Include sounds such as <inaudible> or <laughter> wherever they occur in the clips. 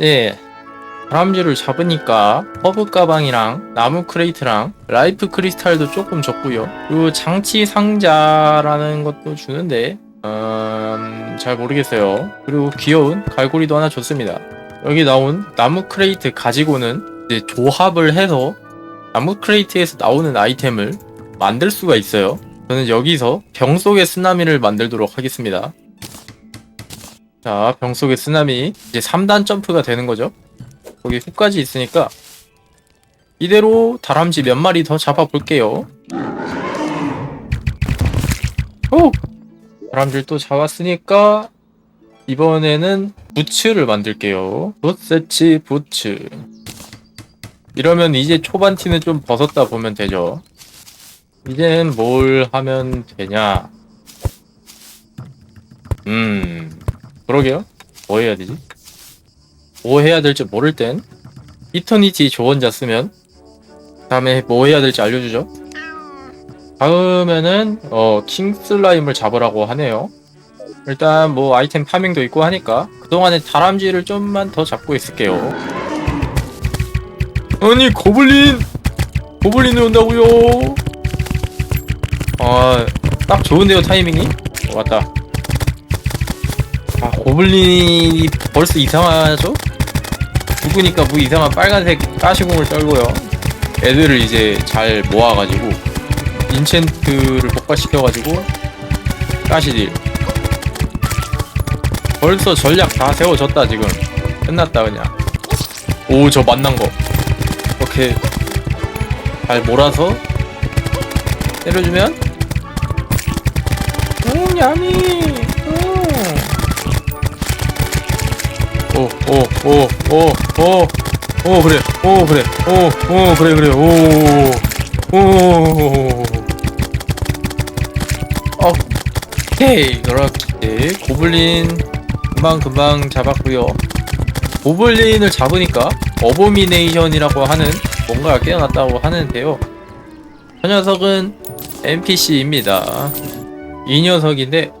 예. 다람쥐를 잡으니까 허브 가방이랑 나무 크레이트랑 라이프 크리스탈도 조금 줬고요. 그리고 장치 상자라는 것도 주는데 음, 잘 모르겠어요. 그리고 귀여운 갈고리도 하나 줬습니다. 여기 나온 나무 크레이트 가지고는 이제 조합을 해서 나무 크레이트에서 나오는 아이템을 만들 수가 있어요. 저는 여기서 병 속의 쓰나미를 만들도록 하겠습니다. 자, 병 속의 쓰나미 이제 3단 점프가 되는 거죠. 거기 훅까지 있으니까 이대로 다람쥐 몇 마리 더 잡아볼게요. 오! 다람쥐를 또 잡았으니까 이번에는 부츠를 만들게요. 붓세치 부츠. 이러면 이제 초반 티는 좀 벗었다 보면 되죠. 이젠 뭘 하면 되냐? 음, 그러게요. 뭐 해야 되지? 뭐 해야 될지 모를 땐 이터니티 조언자 쓰면 다음에 뭐 해야 될지 알려주죠. 다음에는 어 킹슬라임을 잡으라고 하네요. 일단 뭐 아이템 파밍도 있고 하니까 그동안에 다람쥐를 좀만 더 잡고 있을게요. 아니 고블린! 고블린이 온다고요? 아, 딱 좋은데요 타이밍이? 어, 맞다. 아, 고블린이 벌써 이상하죠? 죽으니까 뭐 이상한 빨간색 가시공을 떨고요. 애들을 이제 잘 모아가지고 인챈트를 폭발시켜가지고 가시딜. 벌써 전략 다 세워졌다 지금. 끝났다 그냥. 오 저 만난 거. 이렇게 잘 몰아서 때려주면 오 야미 오, 오, 오, 오, 오, 오, 그래, 오, 그래, 오, 오, 그래, 그래, 오, 오, 오케이, 그렇게 고블린 금방 금방 잡았고요. 고블린을 잡으니까 어보미네이션이라고 하는 뭔가가 깨어났다고 하는데요. 저 녀석은 NPC입니다. 이 녀석인데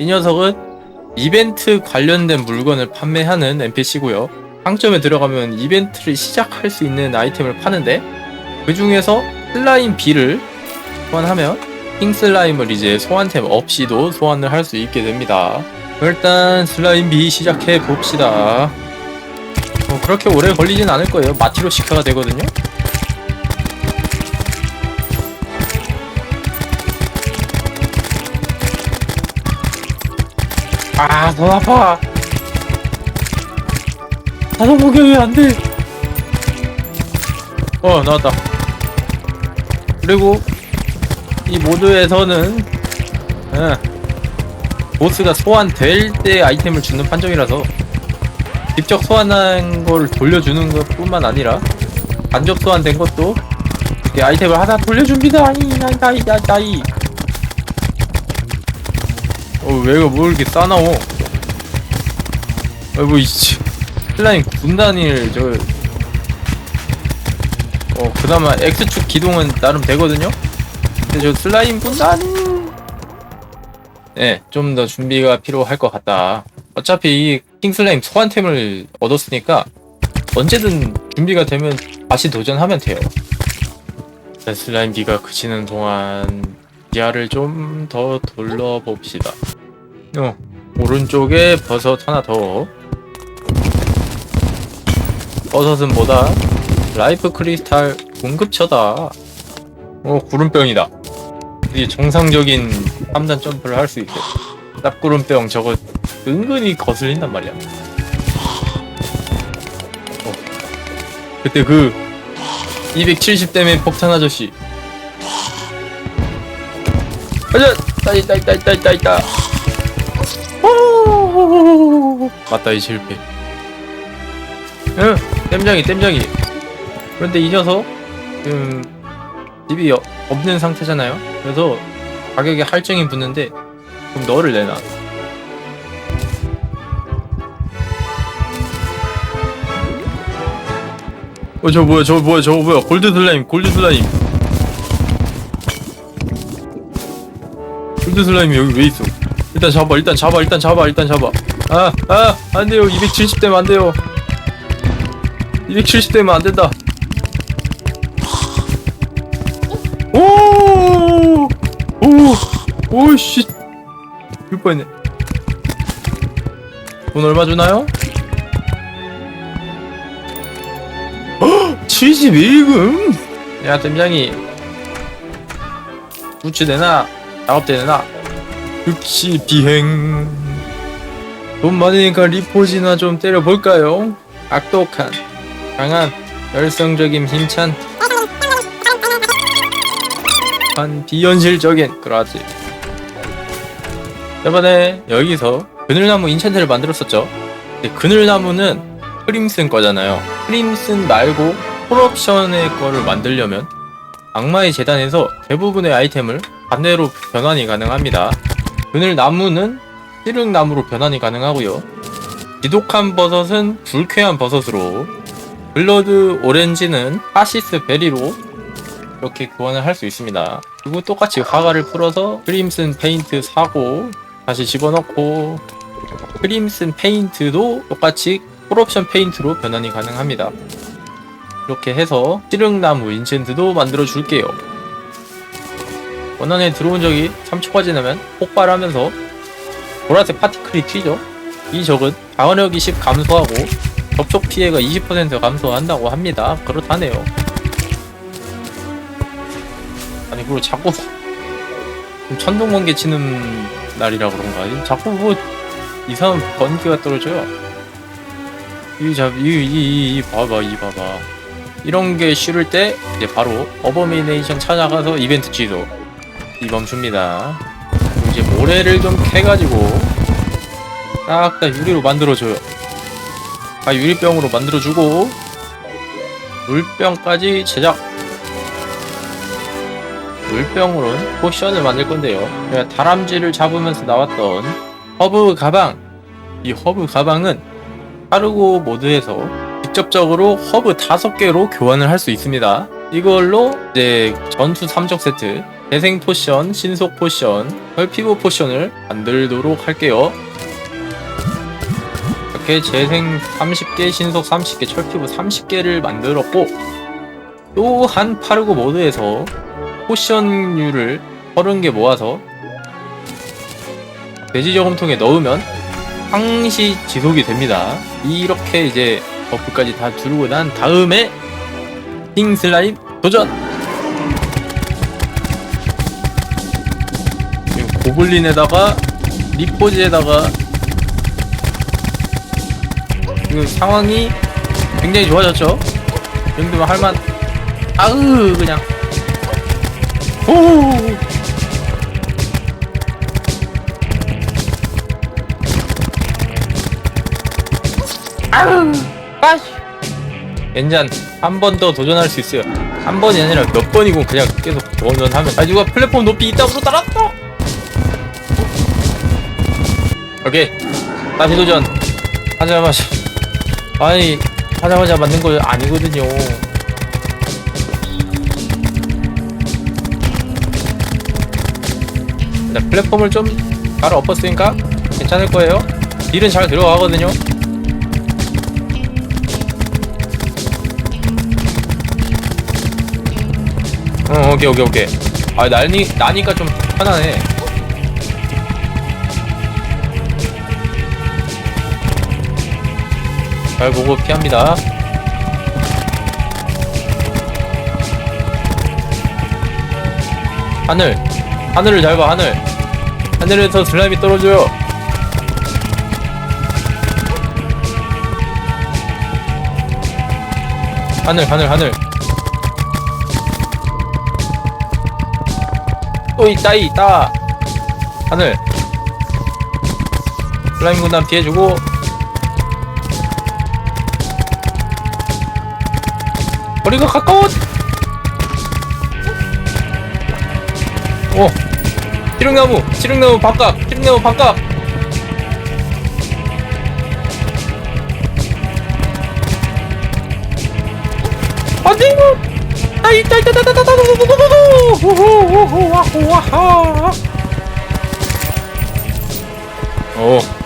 이 녀석은 이벤트 관련된 물건을 판매하는 NPC고요. 상점에 들어가면 이벤트를 시작할 수 있는 아이템을 파는데 그 중에서 슬라임 B를 소환하면 킹 슬라임을 이제 소환템 없이도 소환을 할 수 있게 됩니다. 일단 슬라임 B 시작해 봅시다. 뭐 그렇게 오래 걸리진 않을 거예요. 마티로 시카가 되거든요. 아, 너 아파. 나도 목욕이 안 돼. 어, 나왔다. 그리고 이 모드에서는 예, 보스가 소환될 때 아이템을 주는 판정이라서 직접 소환한 걸 돌려주는 것 뿐만 아니라 간접 소환된 것도 이렇게 아이템을 하나 돌려줍니다. 아이, 아이, 아이, 아이. 어, 왜가 뭐 이렇게 싸나워? 아이고, 이씨. 슬라임 군단일, 저. 어, 그나마 X축 기동은 나름 되거든요? 근데 저 슬라임 군단. 네, 좀 더 준비가 필요할 것 같다. 어차피 이 킹슬라임 소환템을 얻었으니까 언제든 준비가 되면 다시 도전하면 돼요. 자, 슬라임기가 그치는 동안 지하를 좀 더 둘러봅시다. 어, 오른쪽에 버섯 하나 더. 버섯은 뭐다? 라이프 크리스탈 공급처다. 어, 구름병이다. 이게 정상적인 3단 점프를 할 수 있게. 쌉구름병 저거 은근히 거슬린단 말이야. 어. 그때 그 270대의 폭탄 아저씨. 가자! 있다 있다 있다 있다 있다 있다. 오! 맞다 이 실패. 응, 땜장이 땜장이. 그런데 이 녀석 지금 집이 어- 없는 상태잖아요. 그래서 가격에 할증이 붙는데 그럼 너를 내놔. 어, 저 뭐야, 저 뭐야, 저거 뭐야, 골드 슬라임, 골드 슬라임. 골드 슬라임이 여기 왜 있어? 일단 잡아, 일단 잡아, 일단 잡아, 일단 잡아. 아, 아, 안 돼요. 270대면 안 돼요. 270대면 안 된다. 오! 오! 오, 씨. 죽을 뻔했네. 돈 얼마 주나요? <gasps> 71금? 야, 팀장이. 부츠 내놔. 작업대 내놔. 즉시 비행. 돈 많으니까 리포지나 좀 때려볼까요? 악독한, 강한, 열성적인 힘찬, 한 비현실적인 그러지. 저번에 여기서 그늘나무 인챈트를 만들었었죠. 근데 그늘나무는 크림슨 거잖아요. 크림슨 말고 콜옵션의 거를 만들려면 악마의 재단에서 대부분의 아이템을 반대로 변환이 가능합니다. 그늘나무는 씨름나무로 변환이 가능하고요. 지독한 버섯은 불쾌한 버섯으로 블러드 오렌지는 파시스 베리로 이렇게 교환을 할 수 있습니다. 그리고 똑같이 화가를 풀어서 크림슨 페인트 사고 다시 집어넣고 크림슨 페인트도 똑같이 콜옵션 페인트로 변환이 가능합니다. 이렇게 해서 찌릉나무 인챈트도 만들어 줄게요. 원안에 들어온 적이 3초가 지나면 폭발하면서 보라색 파티클이 튀죠. 이 적은 방어력 20 감소하고 접촉 피해가 20% 감소한다고 합니다. 그렇다네요. 아니 그리고 자꾸 좀 천둥번개 치는 날이라 그런가? 자꾸 뭐 이상한 번개가 떨어져요. 이 잡, 이, 이, 이, 이 봐봐, 이 봐봐. 이런 게 싫을 때 이제 바로 어버미네이션 찾아가서 이벤트 취소. 이 멈춥니다. 그리고 이제 모래를 좀 캐가지고 딱 다 유리로 만들어줘요. 아 유리병으로 만들어주고 물병까지 제작. 물병으로는 포션을 만들 건데요. 제가 다람쥐를 잡으면서 나왔던 허브 가방. 이 허브 가방은 파르고 모드에서 직접적으로 허브 5개로 교환을 할 수 있습니다. 이걸로 이제 전투 3적 세트, 재생 포션, 신속 포션, 혈피부 포션을 만들도록 할게요. 이렇게 재생 30개, 신속 30개, 철피부 30개를 만들었고 또한 파르고 모드에서 포션류를 30개 모아서 돼지 저금통에 넣으면 항시 지속이 됩니다. 이렇게 이제 버프까지 다 두르고 난 다음에 킹 슬라임 도전! 고블린에다가 리포즈에다가. 지금 상황이 굉장히 좋아졌죠? 이 정도면 할만 아으 그냥. 오! 아우 까시. 엔잔 한번 더 도전할 수 있어요. 한 번이 아니라 몇 번이고 그냥 계속 도전하면. 아 누가 플랫폼 높이 있다고 따랐어 오케이. 다시 도전. 하자마자. 아니 하자마자 맞는 거 아니거든요. 자, 플랫폼을 좀 바로 엎었으니까 괜찮을 거예요. 딜은 잘 들어가거든요. 어, 오케이, 오케이, 오케이. 아, 나니, 나니까 좀 편하네. 잘 보고 피합니다. 하늘. 하늘을 잘 봐, 하늘. 하늘에서 슬라임이 떨어져요. 하늘, 하늘, 하늘. 또 있다 있다 하늘 슬라임 군단 피해주고 거리가 가까워 오 지릉나무 지릉나무 바깥 지릉나무 바깥 안돼 아 와하 오